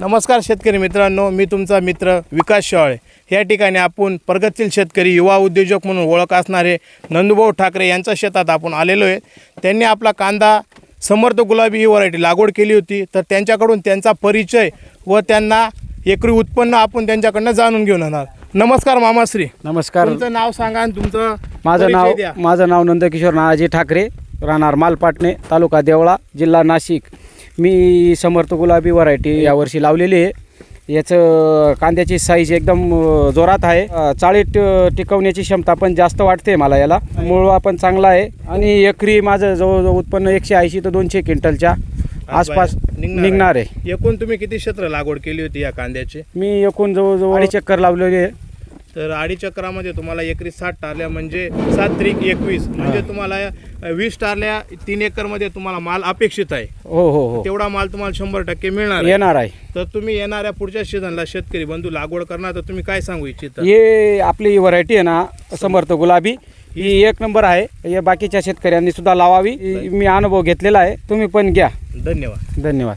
नमस्कार शेतकरी मित्रांनो मी तुमचा मित्र विकास शेवाळे. या ठिकाणी आपण प्रगतशील शेतकरी युवा उद्योजक म्हणून ओळख असणारे नंदुभाऊ ठाकरे यांच्या शेतात आपण आलेलो आहे. त्यांनी आपला कांदा समर्थ गुलाबी ही व्हरायटी लागवड केली होती. तर त्यांच्याकडून त्यांचा परिचय व त्यांना एकरी उत्पन्न आपण त्यांच्याकडनं जाणून घेऊन येणार. नमस्कार मामाश्री. नमस्कार. तुमचं नाव सांगा आणि तुमचं माझं परिचय नाव द्या. माझं नाव नंदकिशोर नानाजी ठाकरे राहणार मालपाटणे तालुका देवळा जिल्हा नाशिक. मी समर्थ गुलाबी व्हरायटी यावर्षी लावलेली आहे. याचं कांद्याची साईज एकदम जोरात आहे. चाळीत टिकवण्याची क्षमता पण जास्त वाटते मला याला. मुळवा पण चांगला आहे. आणि एकरी माझं जवळजवळ उत्पन्न एकशे ऐंशी ते दोनशे क्विंटलच्या आसपास निघणार आहे. एकूण तुम्ही किती क्षेत्र लागवड केली होती या कांद्याची? मी एकूण जवळजवळ चक्कर लावलेली आहे. तर चक्रामध्ये तुम्हाला एकरी साठ टारल्या म्हणजे सात त्रिक एकवीस. म्हणजे तुम्हाला वीस टारल्या तीन एकरमध्ये तुम्हाला माल अपेक्षित आहे. हो हो हो. तेवढा माल तुम्हाला शंभर टक्के मिळणार. येणार आहे. तर तुम्ही येणाऱ्या पुढच्या सीझनला शेतकरी बंधू लागवड करणार तर तुम्ही काय सांगू इच्छिता? हे आपली व्हरायटी आहे ना समर्थ गुलाबी. ही एक नंबर आहे. हे बाकीच्या शेतकऱ्यांनी सुद्धा लावावी. मी अनुभव घेतलेला आहे. तुम्ही पण घ्या. धन्यवाद. धन्यवाद.